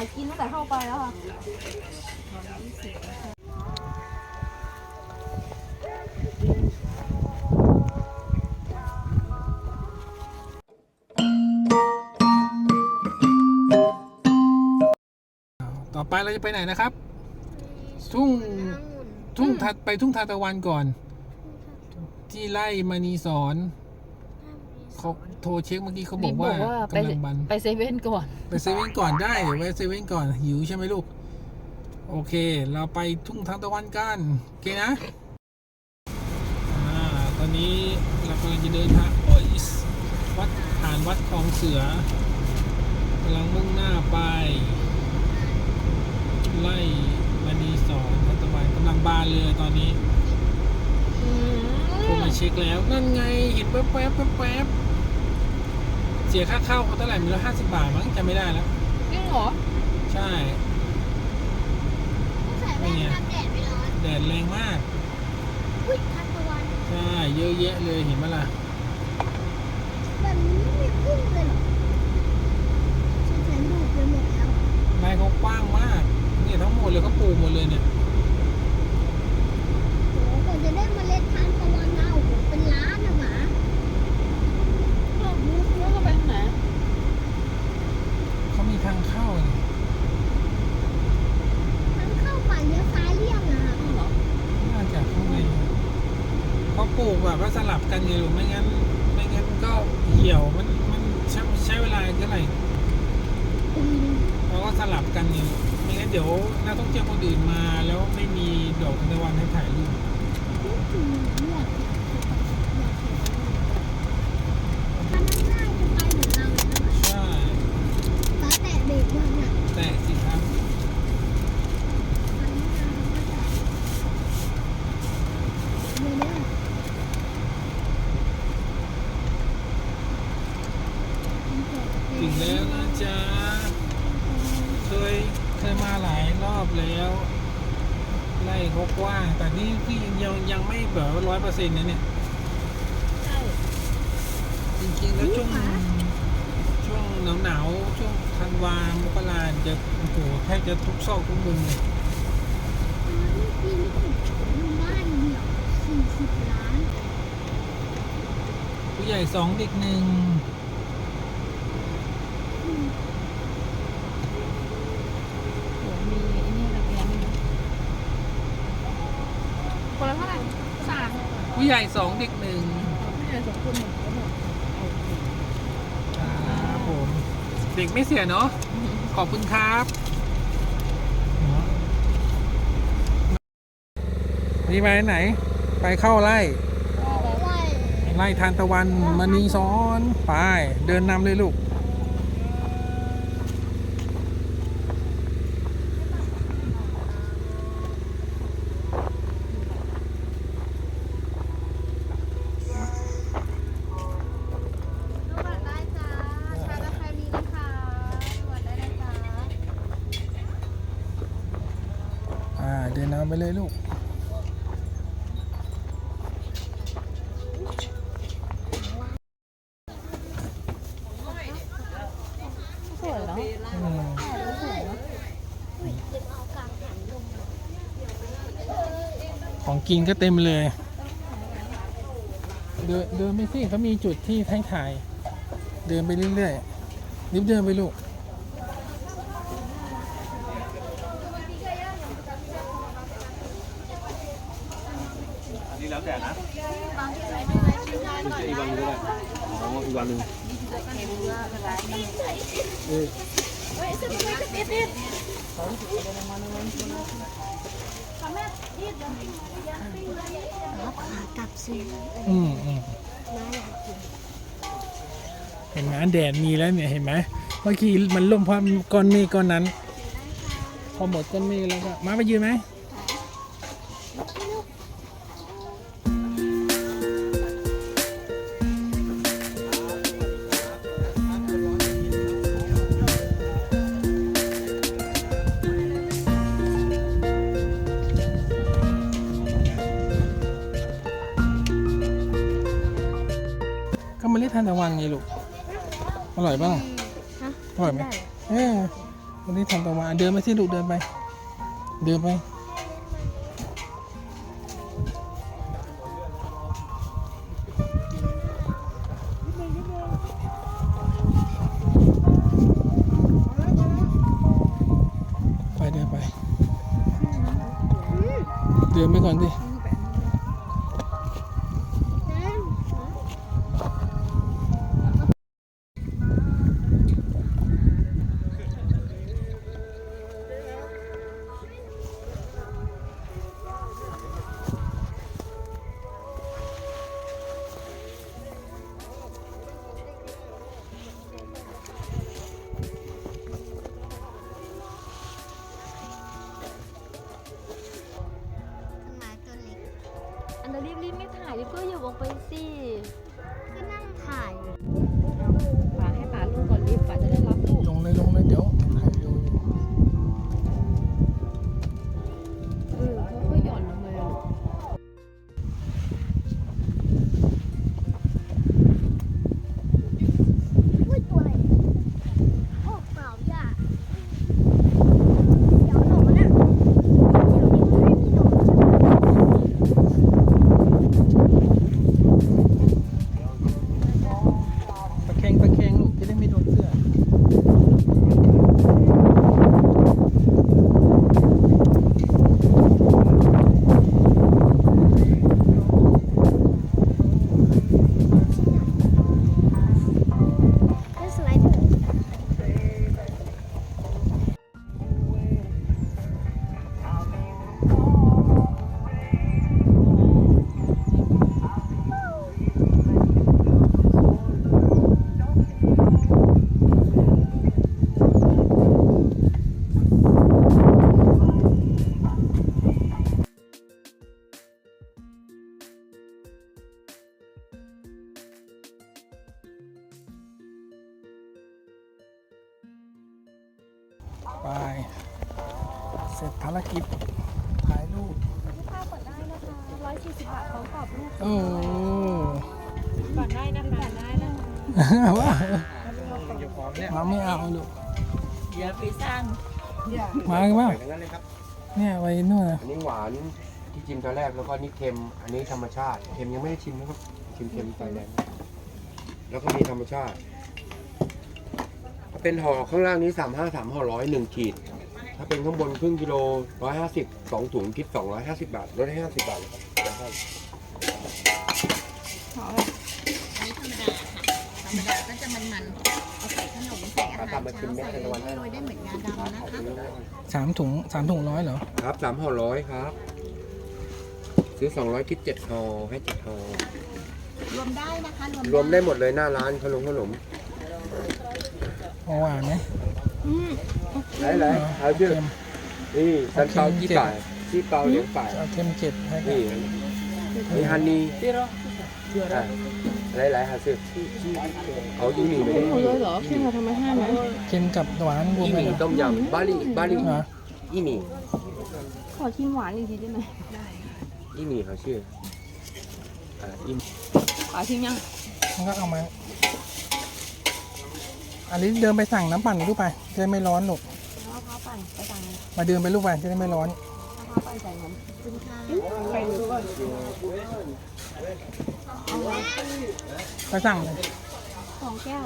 ากินตั้งแต่เข้าไปแล้วค่ะต่อไปเราจะไปไหนนะครับ ทุ่งทุ่งทัดไปทุ่งทานตะวันก่อน ที่ไล่มณีสอน เขาโทรเช็คเมื่อกี้เขาบอกว่าไปกำลังบันไปเซเว่นก่อน ไปเซเว่นก่อนได้เดี๋ยวไปเซเว่นก่อนหิวใช่ไหมลูก โอเค เราไปทุ่งทานตะวันกันโอเคนะอ่าตอนนี้เรากำลังจะเดินทางโอ้ยวัดผ่านวัดคลองเสือกำลังมุ่งหน้าไป ไล่มณีสอนทานตะวันกำลังบานเลยตอนนี้โทรมา เช็คแล้ว นั่นไงเห็นแป๊บแป๊บแป๊บแป๊บเสียค่าเข้าเขาเท่าไหร่มีละห้าสิบบาทมั้งจำไม่ได้แล้ว จริงเหรอใช่ใส่แว่นกันแดดไม่ร้อนแดดแรงมาก อุ้ยทานตะวันใช่ เยอะแยะเลยเห็นไหมล่ะ แบบนี้ไม่มีพึ่งเลยเหรอฉันใช้ดูดไปหมดแล้วไร่เขากว้างมาก เนี่ยทั้งหมดเลยเขาปลูกหมดเลยเนี่ย โอ้กว่าจะได้เมล็ดทานตะวันมาโอ้โหเป็นล้านนะหมา แล้วแล้วก็ไปทางไหน เขามีทางเข้าเนี่ยทางเข้าป่าเลี้ยวซ้ายเลี่ยงอะค่ะอ้าวเหรอน่าจะข้างในเขาปลูกแบบว่าสลับกันไงลูกไม่งั้น ไม่งั้นก็เหี่ยวมันมันใช้ใช้เวลาเท่าไหร่ปีนึงเราก็สลับกันไงลูกไม่งั้นเดี๋ยวนักท่องเที่ยวคนอื่นมาแล้วไม่มีดอกทานตะวันให้ถ่ายรูป นี่คือเลือกถ้านั่งง่ายจะไปเหมือนเราเลยนะหมา ใช่ ตาแตะเบรกยังเนี่ย แต่สิครับ มันไม่นานก็แตะเลยเนี่ย ถึงแล้วนะจ๊ะเคยเคยมาหลายรอบแล้วไล่เขากว้างแต่นี่พี่ยังยังไม่แบบร้อยเปอร์เซ็นต์นะเนี่ยใช่จริงๆแล้วช่วงช่วงหนาวหนาวช่วงธันวามกราจะโอ้โหแทบจะทุกซอกทุกมุมเลยปีนี้ผมบ้านเดียวสี่สิบล้านผู้ใหญ่สองเด็กหนึ่ง โหมีไอ้นี่ระเบียงนี่นะคนละเท่าไหร่สามผู้ใหญ่สองเด็กหนึ่งไม่ใช่สองคนหนึ่งก็หมดโอเคครับผม เด็กไม่เสียเนาะ ขอบคุณครับ นี่ไปไหน ไปเข้าไล่ ไล่ไล่ทานตะวันมณีซ้อน ไป เดินนำเลยลูก เดินนำไปเลยลูกสวยเนาะอืมเก็บเอากลางหันลงของกินก็เต็มเลย เดินเดินไปสิเขามีจุดที่ให้ถ่าย เดินไปเรื่อยๆรีบเดินไปลูก อันนี้แล้วแต่นะอีกวัันก็ได้อ๋ออีกวันหนึ่งเออกลับซื้ออืมอืมเห็นไหมแดดมีแล้วเนี่ยเห็นไหมเมื่อกี้มันล่มเพราะก้อนเมฆก้อนนั้น พอหมดก้อนเมฆแล้วก็มาไปยืนไหม ทานตะวันไงลูก อร่อยป่ะฮะอร่อยไหมเออวันนี้ทำตะวันเดินไปสิลูกเดินไป เดินไปไปเดินไปเดินไปก่อนสิ อันเดอรีบรีบไม่ถ่ายรีบก็อย่าลงไปสิก็นั่งถ่าย ไป เสร็จภารกิจ ถ่ายรูปลูกค้าเปิดได้นะคะร้อยสี่สิบบาทพร้อมกรอบรูปโอ้ก่อนได้นะคะก่อนได้นะคะว่ามาไม่เอาลูกอย่าไปสร้างมากันเปล่าอย่างนั้นเลยครับ เนี่ยไปนู่นน่ะอันนี้หวานที่ชิมตอนแรกแล้วก็นี่เค็ม อันนี้ธรรมชาติ เค็มยังไม่ได้ชิมนะครับ ชิมเค็มไปแล้วแล้วก็มีธรรมชาติ เป็นห่อข้างล่างนี้สามห้าสามห่อร้อยหนึ่งขีด ถ้าเป็นข้างบนครึ่งกิโลร้อยห้าสิบสองถุงคิดสองร้อยห้าสิบบาทลดให้ห้าสิบบาทเลยครับธรรมดาก็จะมันๆเอาใส่ขนมใส่อาหารทำมาชิมเม็ดในวันนั้นโรยได้เหมือนงาดำนะคะสามถุงสามถุงร้อยเหรอ ครับสามห่อร้อยครับ ซื้อสองร้อยคิดเจ็ดห่อให้เจ็ดห่อรวมได้นะคะรวมรวมได้หมดเลยหน้าร้านขนมขนม เอาหวานไหมไหนไหนเอาเยอะเค็มนี่ซันเปาจี้ป่ายจี้เปาเลี้ยงป่ายเอาเค็มเจ็ดให้กันนี่นี่ฮันนี่อะหลายๆหาซื้อเอาอีหมี่ไปดิหมดเลยเหรอขึ้นมาธรรมชาติไหมเค็มกับหวานรวมอีหกันมี่เหรอต้มยำบาลีบาลีเหรออีหมี่ขอชิมหวานอีกทีได้ไหมอีหมี่เขาชื่ออ่าอีป๋าชิมยังมันก็เอามา อันนี้เดินไปสั่งน้ำปั่นลูกไปจะได้ไม่ร้อนลูกเอาข้าวปั่นไปสั่งมาเดินไปลูกไปจะได้ไม่ร้อนข้าวปั่นใส่นมคุณค่ะไปดูก่อนไปสั่งเลยสองแก้ว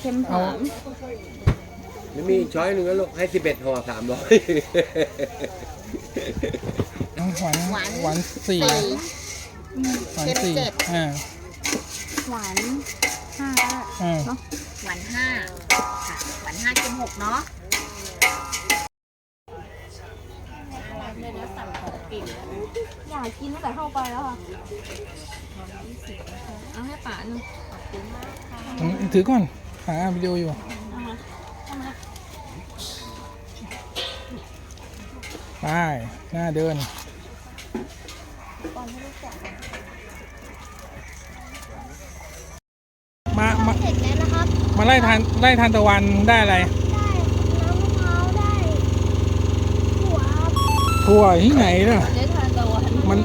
เค็มเอาสามไม่มีอีกช้อยหนึ่งแล้วลูกให้สิบเอ็ดห่อสามร้อยหวานหวานสี่หวานสี่อ่าหวาน ห้าอ่าหวานห้าค่ะหวานห้าเค็มหกเนาะอยากกินตั้งแต่เข้าไปแล้วค่ะเอาให้ป๋าหนึ่งอืมถือก่อน หาวิดีโออยู่เอามาเอามาไปหน้าเดิน มามา เสร็จแล้วนะครับ มาไล่ทานไล่ทานตะวันได้อะไรได้น้ำมะพร้าวได้หัวถั่วที่ไหนล่ะ ได้ทานตะวันมัน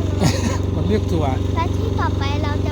มันเรียกถั่ว และที่ต่อไปเราจะ